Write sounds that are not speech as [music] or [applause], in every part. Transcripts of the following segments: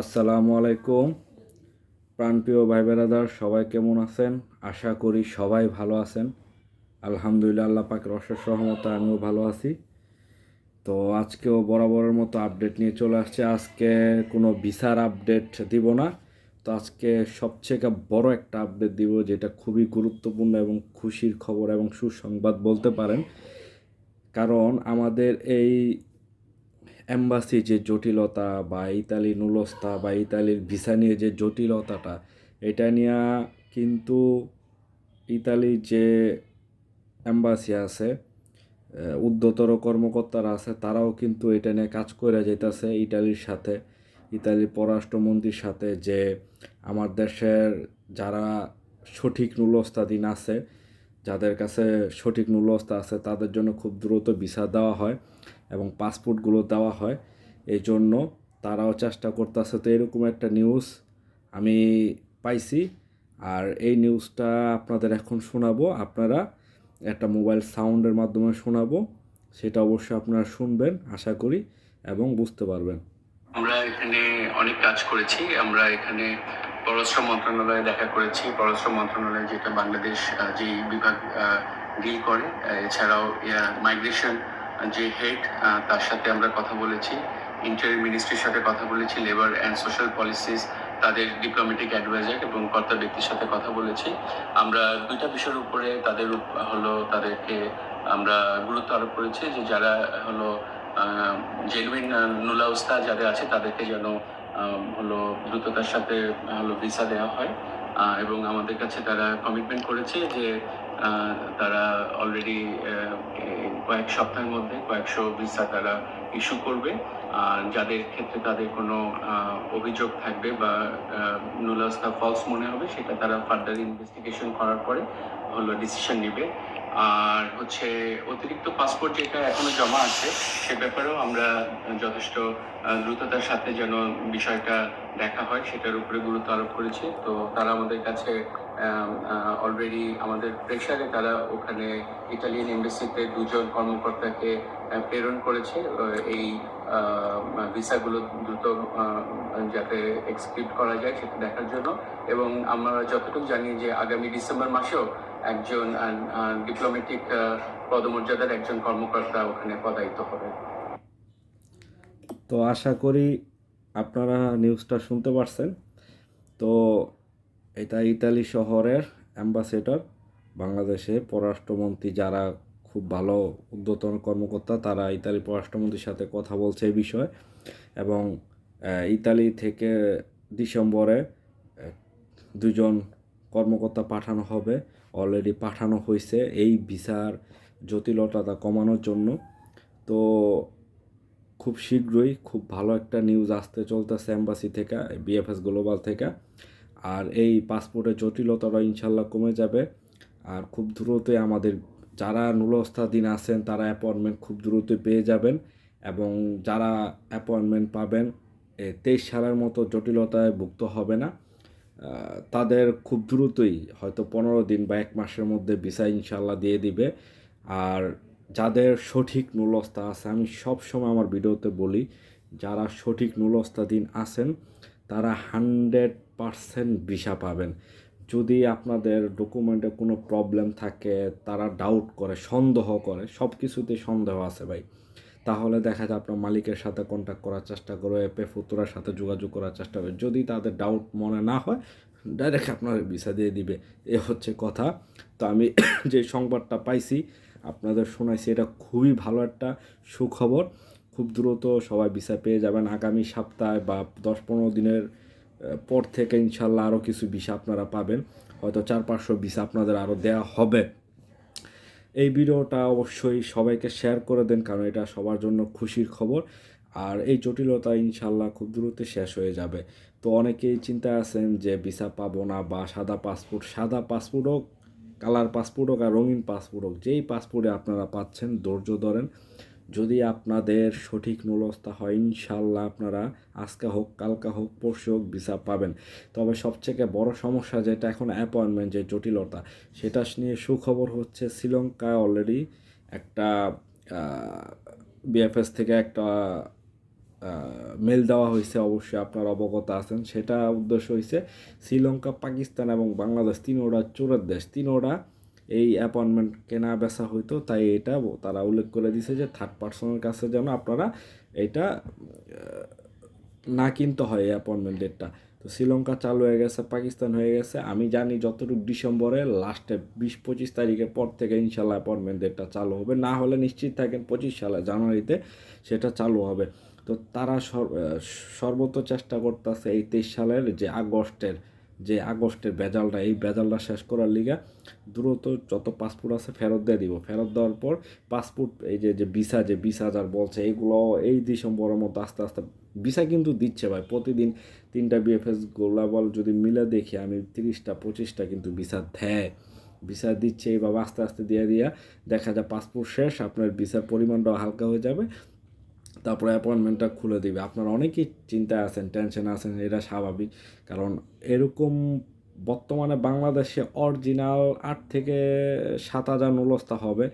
আসসালামু আলাইকুম। প্রাণপ্রিয় ভাই বেরাদার, সবাই কেমন আছেন? আশা করি সবাই ভালো আছেন। আলহামদুলিল্লাহ, আল্লাহ পাকের অশেষ সহমতে আমিও ভালো আছি। তো আজকেও বরাবরের মতো আপডেট নিয়ে চলে আসছে। আজকে কোনো ভিসার আপডেট দিব না। তো আজকে সবচেয়ে বড় একটা আপডেট দিব, যেটা খুবই গুরুত্বপূর্ণ এবং খুশির খবর এবং সুসংবাদ বলতে পারেন। কারণ আমাদের এই অ্যাম্বাসি যে জটিলতা বা ইতালি নুলস্তা বা ইতালির ভিসা নিয়ে যে জটিলতাটা এটা নিয়ে কিন্তু ইতালির যে অ্যাম্বাসি আছে আহ, উদ্ধতর কর্মকর্তারা আছে তারাও কিন্তু এটা নিয়ে কাজ করে যেতেছে ইটালির সাথে। ইতালির পররাষ্ট্রমন্ত্রীর সাথে যে আমার দেশের যারা সঠিক নুলস্তাধীন আছে যাদের কাছে সঠিক নুলস্তা আছে তাদের জন্য খুব দ্রুত ভিসা দেওয়া হয়। এবং পাসপোর্টগুলো দেওয়া হয়। এই জন্য তারাও চেষ্টা করতেছে তো এরকম একটা নিউজ আমি পাইছি। আর এই নিউজটা আপনাদের এখন শোনাবো। আপনারা একটা মোবাইল সাউন্ডের মাধ্যমে শোনাবো। সেটা অবশ্যই আপনারা শুনবেন, আশা করি, এবং বুঝতে পারবেন। আমরা এখানে অনেক কাজ করেছি। আমরা এখানে পররাষ্ট্র মন্ত্রণালয়ে দেখা করেছি। পররাষ্ট্র মন্ত্রণালয় যেটা বাংলাদেশ যে বিভাগ ডিল করে এছাড়াও মাইগ্রেশন যে হেড তার সাথে আমরা কথা বলেছি। ইন্টারিম মিনিস্ট্রির সাথে কথা বলেছি লেবার অ্যান্ড সোশ্যাল পলিসিস তাদের ডিপ্লোমেটিক অ্যাডভাইজার এবং কর্তা ব্যক্তির সাথে কথা বলেছি। আমরা দুইটা বিষয়ের উপরে তাদের হলো তাদেরকে আমরা গুরুত্ব আরোপ করেছি যে যারা হলো জেনুইন নুলাউস্তা যাদের আছে তাদেরকে যেন হলো দ্রুততার সাথে, হলো ভিসা দেওয়া হয়। এবং আমাদের কাছে তারা কমিটমেন্ট করেছে যে তারা অলরেডি কয়েক সপ্তাহের মধ্যে কয়েকশো ভিসা তারা ইস্যু করবে। যাদের ক্ষেত্রে তাদের কোনো অভিযোগ থাকবে বা নুলাউস্তা ফলস মনে হবে, সেটা তারা ফার্দার ইনভেস্টিগেশন করার পরে হলো ডিসিশন নেবে। আর হচ্ছে অতিরিক্ত পাসপোর্ট যেটা এখনও জমা আছে, সে ব্যাপারেও আমরা যথেষ্ট দ্রুততার সাথে যেন বিষয়টা দেখা হয়, সেটার উপরে গুরুত্ব আরোপ করেছি। তো তারা আমাদের কাছে অলরেডি আমাদের প্রেশারে তারা ওখানে ইটালিয়ান এমবেসিতে দুজন কর্মকর্তাকে প্রেরণ করেছে। এই ভিসাগুলো দ্রুত যাতে এক্সিকিউট করা যায় সেটা দেখার জন্য। এবং আমরা যতটুকু জানি যে আগামী ডিসেম্বর মাসেও একজন ডিপ্লোম্যাটিক পদমর্যাদার একজন কর্মকর্তা ওখানে পদায়িত হবে। তো আশা করি আপনারা নিউজটা শুনতে পারছেন। তো এটা ইতালি শহরের অ্যাম্বাসেডর, বাংলাদেশে পররাষ্ট্রমন্ত্রী যারা খুব ভালো উদ্যতন কর্মকর্তা, তারা ইতালি পররাষ্ট্রমন্ত্রীর সাথে কথা বলছে এই বিষয়ে। এবং ইতালি থেকে ডিসেম্বরে দুজন কর্মকর্তা পাঠানো হবে, অলরেডি পাঠানো হয়েছে এই ভিসার জটিলতা কমানোর জন্য। তো, খুব শীঘ্রই খুব ভালো একটা নিউজ আসতে চলতেছে অ্যাম্বাসি থেকে, বিএফএস গ্লোবাল থেকে। আর এই পাসপোর্টের জটিলতাটা ইনশাল্লাহ কমে যাবে। আর খুব দ্রুতই আমাদের যারা নুলস্থাধীন আছেন, তারা অ্যাপয়েন্টমেন্ট খুব দ্রুতই পেয়ে যাবেন এবং যারা অ্যাপয়েন্টমেন্ট পাবেন তেইশ সালের মতো জটিলতায় ভুক্ত হবে না। তাদের খুব দ্রুতই হয়তো পনেরো দিন বা এক মাসের মধ্যে ভিসা ইনশাল্লাহ দিয়ে দিবে। আর যাদের সঠিক নুলস্তা আছে, আমি সব সময় আমার ভিডিওতে বলি, যারা সঠিক নুলস্তাধীন আছেন, তারা হান্ড্রেড পারসেন্ট ভিসা পাবেন। যদি আপনাদের ডকুমেন্টে কোনো প্রবলেম থাকে, তারা ডাউট করে, সন্দেহ করে সব কিছুতেই সন্দেহ আছে ভাই। তাহলে দেখা যায় আপনার মালিকের সাথে কন্ট্যাক্ট করার চেষ্টা করবে পে ফুতুরার সাথে যোগাযোগ করার চেষ্টা করবে যদি তাদের ডাউট মনে না হয় ডাইরেক্ট আপনার ভিসা দিয়ে দিবে। এ হচ্ছে কথা। তো আমি [coughs] যে সংবাদটা পাইছি, আপনাদের শোনাইছি, এটা খুবই ভালো একটা সুখবর। খুব দ্রুত সবাই ভিসা পেয়ে যাবেন। আগামী সপ্তাহে বা দশ পনেরো দিনের পর থেকে ইনশাল্লাহ আরও কিছু ভিসা আপনারা পাবেন। হয়তো চার, পাঁচশো ভিসা আপনাদের আরও দেওয়া হবে। এই ভিডিওটা অবশ্যই সবাইকে শেয়ার করে দেন, কারণ এটা সবার জন্য খুশির খবর। আর এই জটিলতা ইনশাল্লাহ খুব দ্রুত শেষ হয়ে যাবে। তো অনেকেই চিন্তায় আছেন যে ভিসা পাবো না বা সাদা পাসপোর্ট সাদা পাসপোর্ট হোক কালার পাসপোর্ট হোক আর রঙিন পাসপোর্ট হোক, যেই পাসপোর্টে আপনারা পাচ্ছেন, ধৈর্য ধরেন। যদি আপনাদের সঠিক নুলস্তা হয় ইনশাল্লাহ আপনারা আজকে হোক, কালকা হোক, পরশু হোক ভিসা পাবেন। তবে সবথেকে বড় সমস্যা যেটা এখন অ্যাপয়েন্টমেন্ট যে জটিলতা, সেটা নিয়ে সুখবর হচ্ছে শ্রীলঙ্কায় অলরেডি একটা বিএফএস থেকে একটা মেল দেওয়া হয়েছে। অবশ্যই আপনার অবগত আছেন। সেটা উদ্দেশ্য হয়েছে শ্রীলঙ্কা, পাকিস্তান এবং বাংলাদেশ, তিনোটা চোরের দেশ। তিনোটা এই অ্যাপয়েন্টমেন্ট কেনা বেচা হইতো, তাই এটা তারা উল্লেখ করে দিছে যে থার্ড পার্সনের কাছে যেন আপনারা এটা না কিনতে হয় এই অ্যাপয়েন্টমেন্ট ডেটটা তো শ্রীলঙ্কা চালু হয়ে গেছে, পাকিস্তান হয়ে গেছে। আমি জানি যতটুকু ডিসেম্বরে লাস্টে বিশ পঁচিশ তারিখের পর থেকে ইনশাল্লাহ অ্যাপয়েন্টমেন্ট ডেটটা চালু হবে। না হলে নিশ্চিত থাকেন পঁচিশ সালে, জানুয়ারিতে সেটা চালু হবে। তো তারা সর্বত চেষ্টা করতেছে এই তেইশ সালের যে আগস্টের যে আগস্টের বেজালটা এই বেজালটা শেষ করার লিগা দ্রুত যত পাসপোর্ট আছে ফেরত দিয়ে দিব। ফেরত দেওয়ার পর পাসপোর্ট এই যে যে ভিসা যে বিশ হাজার বলছে এইগুলো এই ডিসেম্বরের মতো আস্তে আস্তে ভিসা কিন্তু দিচ্ছে ভাই। প্রতিদিন তিনটা বিএফএস গোলাবল যদি মিলে দেখি, আমি তিরিশটা, পঁচিশটা কিন্তু ভিসা দেয়। ভিসা দিচ্ছে, এইভাবে আস্তে আস্তে দিয়ে দিয়া দেখা যায় পাসপোর্ট শেষ, আপনার ভিসার পরিমাণটাও হালকা হয়ে যাবে। তারপরে অ্যাপয়েন্টমেন্টটা খুলে দিবে। আপনারা অনেকেই চিন্তায় আছেন, টেনশনে আছেন, এটা স্বাভাবিক। কারণ এরকম বর্তমানে বাংলাদেশে অরিজিনাল আট থেকে সাত হাজার নুলস্তা হবে।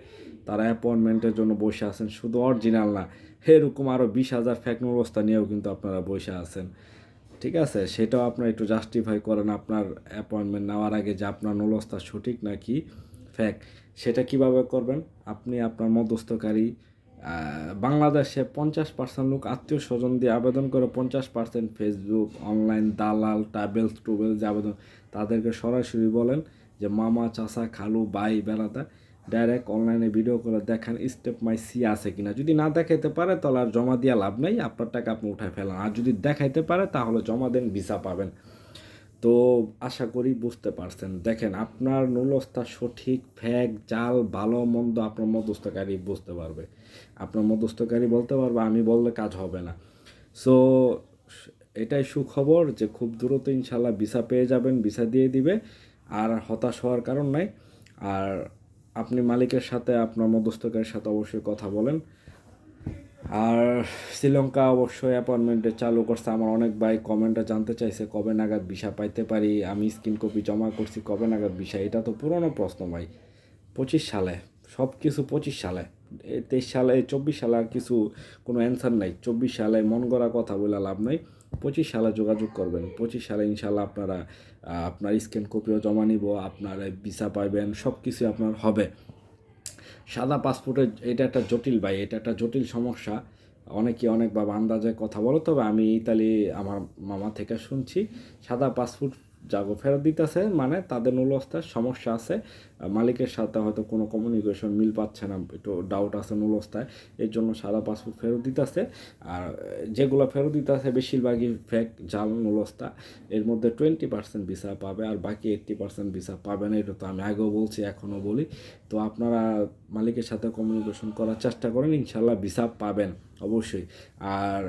তারা অ্যাপয়েন্টমেন্টের জন্য বসে আছেন। শুধু অরিজিনাল না, এরকম আরও বিশ হাজার ফ্যাক নুলস্তা নিয়েও কিন্তু আপনারা বসে আছেন। ঠিক আছে? সেটাও আপনার একটু জাস্টিফাই করেন আপনার অ্যাপয়েন্টমেন্ট নেওয়ার আগে যে আপনার নুলস্তা সঠিক নাকি ফ্যাক সেটা কীভাবে করবেন? আপনি আপনার মধ্যস্থকারী বাংলাদেশে পঞ্চাশ পার্সেন্ট লোক আত্মীয় স্বজন দিয়ে আবেদন করে, পঞ্চাশ পার্সেন্ট ফেসবুক অনলাইন দালাল ট্রাভেলস টুবেলস যে আবেদন। তাদেরকে সরাসরি বলেন যে, মামা, চাচা, খালু, ভাই বেড়াতে ডাইরেক্ট অনলাইনে ভিডিও করে দেখান স্টেপ মাই সি আছে কিনা। যদি না দেখাইতে পারে, তাহলে আর জমা দেওয়া লাভ নেই, আপনার টাকা আপনি উঠায় ফেলেন। আর যদি দেখাইতে পারে, তাহলে জমা দেন ভিসা পাবেন। তো আশা করি বুঝতে পারছেন। দেখেন, আপনার নুলস্তা সঠিক, ফ্যাক, জাল, ভালো, মন্দ, আপনার মধ্যস্থকারী বুঝতে পারবে। আপনার মধ্যস্থকারী বলতে পারবে, আমি বললে কাজ হবে না। সো এটাই সুখবর যে খুব দ্রুত ইনশাল্লাহ ভিসা পেয়ে যাবেন, ভিসা দিয়ে দিবে, আর হতাশ হওয়ার কারণ নাই। আর আপনি মালিকের সাথে, আপনার মধ্যস্থকারীর সাথে অবশ্যই কথা বলেন। আর শ্রীলঙ্কা অবশ্যই অ্যাপয়েন্টমেন্টে চালু করছে। আমার অনেক ভাই কমেন্টে জানতে চাইছে, কবে নাগাদ ভিসা পাইতে পারি? আমি স্ক্রিন কপি জমা করছি, কবে নাগাদ ভিসা? এটা তো পুরনো প্রশ্ন ভাই। পঁচিশ সালে সব কিছু পঁচিশ সালে। তেইশ সালে, চব্বিশ সালে আর কিছু কোনো অ্যান্সার নাই। চব্বিশ সালে মন গড়া কথা বলে লাভ নাই। পঁচিশ সালে যোগাযোগ করবেন। পঁচিশ সালে ইনশাল্লাহ আপনারা আপনার স্ক্যান কপিও জমা নিব, আপনার ভিসা পাইবেন সব কিছু আপনার হবে। সাদা পাসপোর্টের, এটা একটা জটিল ভাই, এটা একটা জটিল সমস্যা। অনেকে অনেকভাবে আন্দাজে কথা বলো, তবে আমি ইতালি আমার মামা থেকে শুনছি, সাদা পাসপোর্ট যাগো ফেরত দিতেছে মানে তাদের নুলস্তার সমস্যা আছে। মালিকের সাথে হয়তো কোনো কমিউনিকেশন মিল পাচ্ছে না, একটু ডাউট আছে নুলস্তায় এর জন্য সাদা পাসপোর্ট ফেরত দিতেছে। আর যেগুলো ফেরত দিতেছে, বেশিরভাগই ফেক জাল, নুলস্তা, এর মধ্যে টোয়েন্টি পার্সেন্ট ভিসা পাবে আর বাকি এইট্টি পার্সেন্ট ভিসা পাবে না, এটা তো আমি আগেও বলছি, এখনও বলি। তো আপনারা মালিকের সাথে কমিউনিকেশন করার চেষ্টা করেন ইনশাল্লাহ ভিসা পাবেন। অবশ্যই। আর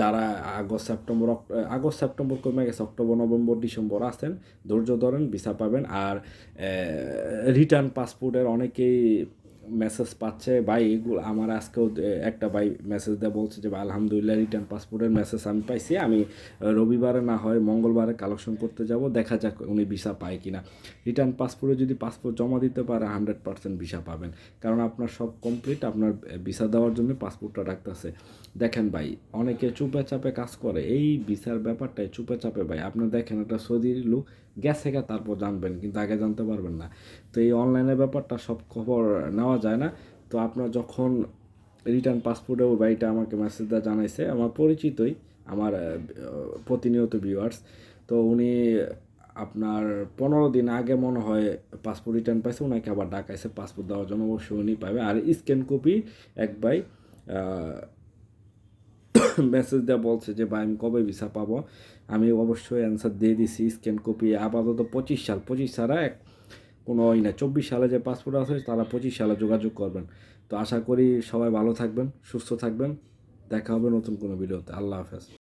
যারা আগস্ট, সেপ্টেম্বর আগস্ট, সেপ্টেম্বর কমে গেছে, অক্টোবর, নভেম্বর, ডিসেম্বর আসেন ধৈর্য ধরেন, ভিসা পাবেন। আর রিটার্ন পাসপোর্টের অনেকেই মেসেজ পাচ্ছে ভাই এগুলো আমার আজকেও একটা ভাই মেসেজ দেয় বলছে যে ভাই, আলহামদুলিল্লাহ রিটার্ন পাসপোর্টের মেসেজ আমি পাইছি। আমি রবিবারে না হয় মঙ্গলবারে কালেকশন করতে যাব। দেখা যাক উনি ভিসা পায় কিনা। রিটার্ন পাসপোর্টে যদি পাসপোর্ট জমা দিতে পারে হান্ড্রেড পার্সেন্ট ভিসা পাবেন। কারণ আপনার সব কমপ্লিট আপনার ভিসা দেওয়ার জন্য পাসপোর্টটা রাখতেছে। দেখেন ভাই অনেকে চুপে চাপে কাজ করে। এই ভিসার ব্যাপারটাই চুপে চাপে ভাই আপনি দেখেন একটা সৌদির লোক গেছে গা, তারপর জানবেন, কিন্তু আগে জানতে পারবেন না। তো এই অনলাইনের ব্যাপারটা সব খবর নেওয়া যায় না। তো আপনার যখন রিটার্ন পাসপোর্টে ওই ভাইটা আমাকে মেসেজ দেওয়া জানাইছে। আমার পরিচিতই, আমার প্রতিনিয়ত ভিউয়ার্স তো উনি আপনার পনেরো দিন আগে মনে হয় পাসপোর্ট রিটার্ন পাইছে ওনাকে আবার ডাকাইছে। পাসপোর্ট দেওয়ার জন্য অবশ্যই উনি পাবে আর স্ক্যান কপি এক ভাই [laughs] মেসেজ দেওয়া বলছে যে, ভাই, আমি কবে ভিসা পাবো? আমি অবশ্যই অ্যান্সার দিয়ে দিছি স্ক্যান কপি আপাতত পঁচিশ সাল, পঁচিশ ছাড়া এক, কোনো ওই না চব্বিশ সালে যে পাসপোর্ট আছে, তারা পঁচিশ সালে যোগাযোগ করবেন। তো আশা করি সবাই ভালো থাকবেন, সুস্থ থাকবেন। দেখা হবে নতুন কোনো ভিডিওতে। আল্লাহ হাফেজ।